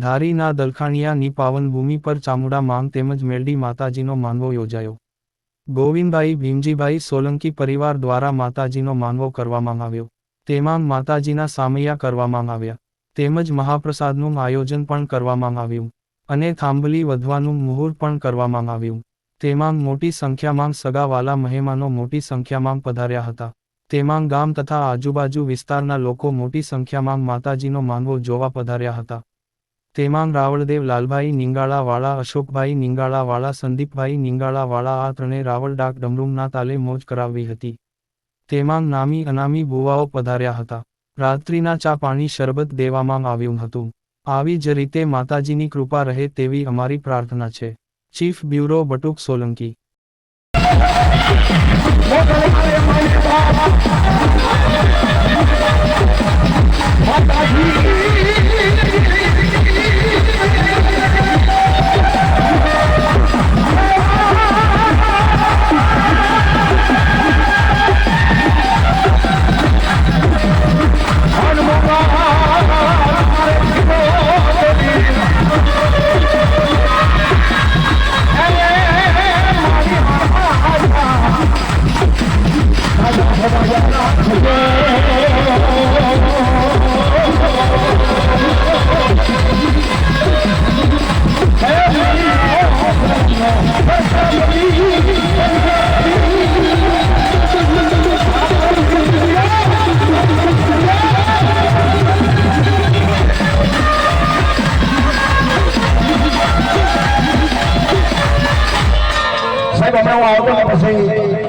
ધારીના દલખાણિયાની પાવન ભૂમિ પર ચામુડા માંગ તેમજ મેલડી માતાજીનો માનવો યોજાયો. ગોવિંદભાઈ ભીમજીભાઈ સોલંકી પરિવાર દ્વારા માતાજીનો માનવો કરવામાં આવ્યો. તેમાં માતાજીના સામૈયા કરવામાં આવ્યા. તેમજ મહાપ્રસાદનું આયોજન પણ કરવામાં આવ્યું. અને થાંભલી વધવાનું મુહૂર્ત પણ કરવામાં આવ્યું. તેમાં મોટી સંખ્યામાં સગાવાલા મહેમાનો મોટી સંખ્યામાં પધાર્યા હતા. તેમાં ગામ તથા આજુબાજુ વિસ્તારના લોકો મોટી સંખ્યામાં માતાજીનો માનવો જોવા પધાર્યા હતા. તેમાં રાવળદેવ, લાલભાઈ નિંગાળાવાળા, અશોકભાઈ નિંગાળાવાળા, સંદીપભાઈ નિંગાળાવાળા આ ત્રણે રાવળ ડાક ડમરૂમના તાલે મોજ કરાવી હતી. તેમાં નામી અનામી બુવાઓ પધાર્યા હતા. રાત્રિના ચા પાણી શરબત દેવામાં આવ્યું હતું. આવી જ રીતે માતાજીની કૃપા રહે તેવી અમારી પ્રાર્થના છે. Chief bureau Batuk Solanki. સાહેબ હમણાં હું આવતો ને પછી